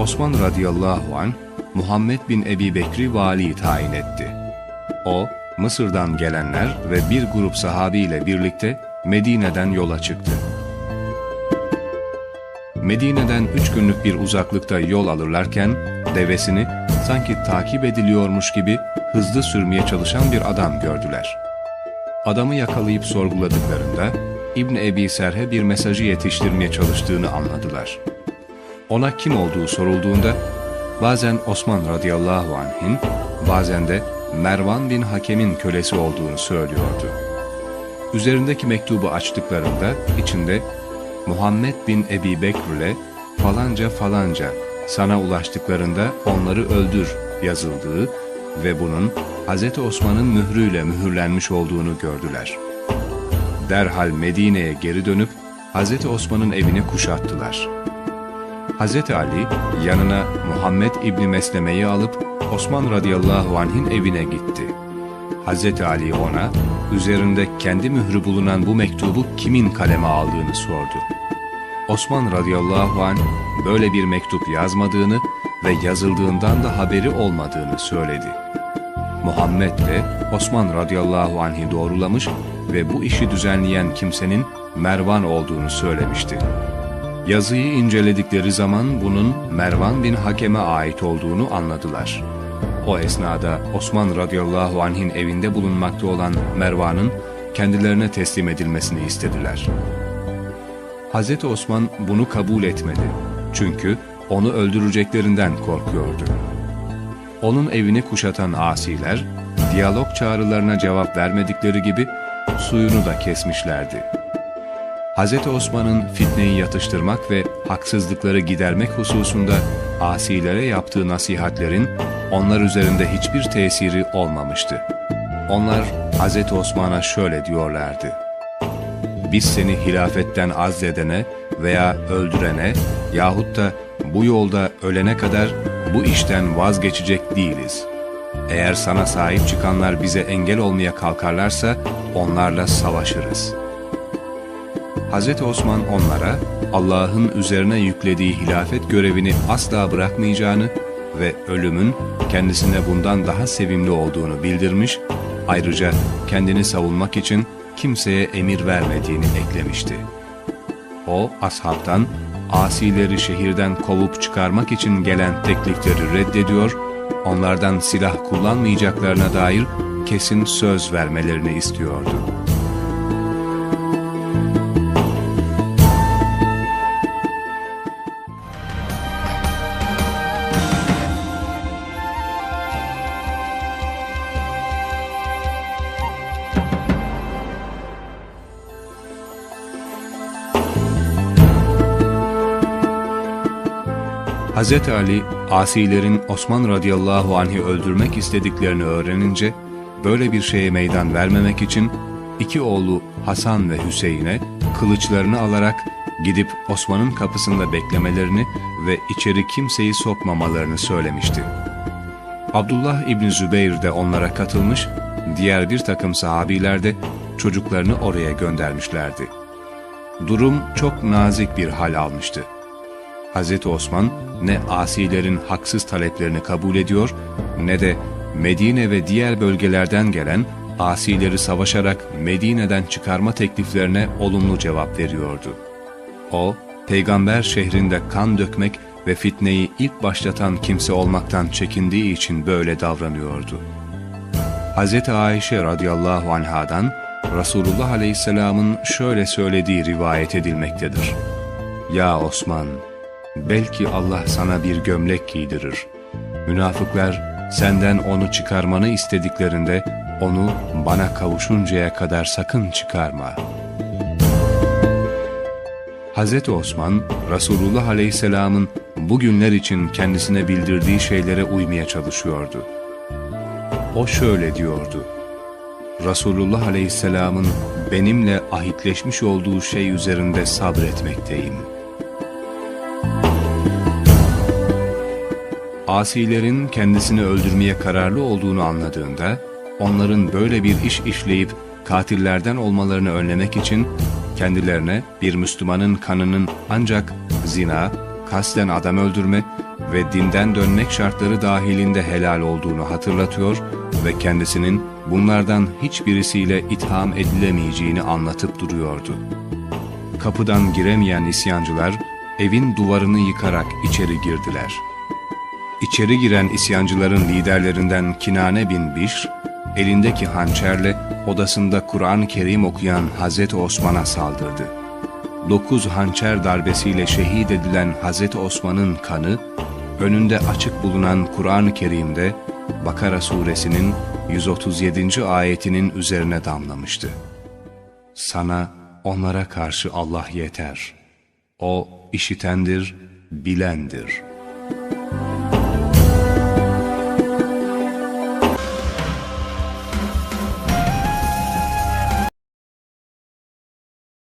Osman radıyallahu anh, Muhammed bin Ebi Bekri vali tayin etti. O, Mısır'dan gelenler ve bir grup sahabiyle birlikte Medine'den yola çıktı. Medine'den üç günlük bir uzaklıkta yol alırlarken, devesini sanki takip ediliyormuş gibi hızlı sürmeye çalışan bir adam gördüler. Adamı yakalayıp sorguladıklarında, İbn Ebi Serhe bir mesajı yetiştirmeye çalıştığını anladılar. Ona kim olduğu sorulduğunda, bazen Osman radıyallahu anh'in, bazen de Mervan bin Hakem'in kölesi olduğunu söylüyordu. Üzerindeki mektubu açtıklarında içinde Muhammed bin Ebi Bekr ile falanca falanca sana ulaştıklarında onları öldür yazıldığı ve bunun Hz. Osman'ın mührüyle mühürlenmiş olduğunu gördüler. Derhal Medine'ye geri dönüp Hz. Osman'ın evini kuşattılar. Hz. Ali yanına Muhammed İbni Mesleme'yi alıp Osman radıyallahu anh'in evine gitti. Hz. Ali ona üzerinde kendi mührü bulunan bu mektubu kimin kaleme aldığını sordu. Osman radıyallahu anh böyle bir mektup yazmadığını ve yazıldığından da haberi olmadığını söyledi. Muhammed de Osman radıyallahu anh'i doğrulamış ve bu işi düzenleyen kimsenin Mervan olduğunu söylemişti. Yazıyı inceledikleri zaman bunun Mervan bin Hakem'e ait olduğunu anladılar. O esnada Osman radıyallahu anh'in evinde bulunmakta olan Mervan'ın kendilerine teslim edilmesini istediler. Hz. Osman bunu kabul etmedi. Çünkü onu öldüreceklerinden korkuyordu. Onun evini kuşatan asiler, diyalog çağrılarına cevap vermedikleri gibi suyunu da kesmişlerdi. Hz. Osman'ın fitneyi yatıştırmak ve haksızlıkları gidermek hususunda asilere yaptığı nasihatlerin onlar üzerinde hiçbir tesiri olmamıştı. Onlar Hz. Osman'a şöyle diyorlardı. Biz seni hilafetten azledene veya öldürene yahut da bu yolda ölene kadar bu işten vazgeçecek değiliz. Eğer sana sahip çıkanlar bize engel olmaya kalkarlarsa onlarla savaşırız. Hz. Osman onlara Allah'ın üzerine yüklediği hilafet görevini asla bırakmayacağını ve ölümün kendisine bundan daha sevimli olduğunu bildirmiş, ayrıca kendini savunmak için kimseye emir vermediğini eklemişti. O ashabtan asileri şehirden kovup çıkarmak için gelen teklifleri reddediyor, onlardan silah kullanmayacaklarına dair kesin söz vermelerini istiyordu. Hz. Ali, asilerin Osman radıyallahu anh'i öldürmek istediklerini öğrenince, böyle bir şeye meydan vermemek için iki oğlu Hasan ve Hüseyin'e kılıçlarını alarak gidip Osman'ın kapısında beklemelerini ve içeri kimseyi sokmamalarını söylemişti. Abdullah İbni Zübeyir de onlara katılmış, diğer bir takım sahabiler de çocuklarını oraya göndermişlerdi. Durum çok nazik bir hal almıştı. Hz. Osman ne asilerin haksız taleplerini kabul ediyor ne de Medine ve diğer bölgelerden gelen asileri savaşarak Medine'den çıkarma tekliflerine olumlu cevap veriyordu. O, peygamber şehrinde kan dökmek ve fitneyi ilk başlatan kimse olmaktan çekindiği için böyle davranıyordu. Hz. Ayşe radıyallahu anhadan Resulullah aleyhisselamın şöyle söylediği rivayet edilmektedir. Ya Osman! Belki Allah sana bir gömlek giydirir. Münafıklar senden onu çıkarmanı istediklerinde onu bana kavuşuncaya kadar sakın çıkarma. Hz. Osman, Resulullah Aleyhisselam'ın bugünler için kendisine bildirdiği şeylere uymaya çalışıyordu. O şöyle diyordu. Resulullah Aleyhisselam'ın benimle ahitleşmiş olduğu şey üzerinde sabretmekteyim.'' Asilerin kendisini öldürmeye kararlı olduğunu anladığında, onların böyle bir iş işleyip katillerden olmalarını önlemek için kendilerine bir Müslümanın kanının ancak zina, kasten adam öldürme ve dinden dönmek şartları dahilinde helal olduğunu hatırlatıyor ve kendisinin bunlardan hiçbirisiyle itham edilemeyeceğini anlatıp duruyordu. Kapıdan giremeyen isyancılar evin duvarını yıkarak içeri girdiler. İçeri giren isyancıların liderlerinden Kinane bin Bişr, elindeki hançerle odasında Kur'an-ı Kerim okuyan Hazreti Osman'a saldırdı. Dokuz hançer darbesiyle şehit edilen Hazreti Osman'ın kanı, önünde açık bulunan Kur'an-ı Kerim'de Bakara suresinin 137. ayetinin üzerine damlamıştı. Sana, onlara karşı Allah yeter. O işitendir, bilendir.''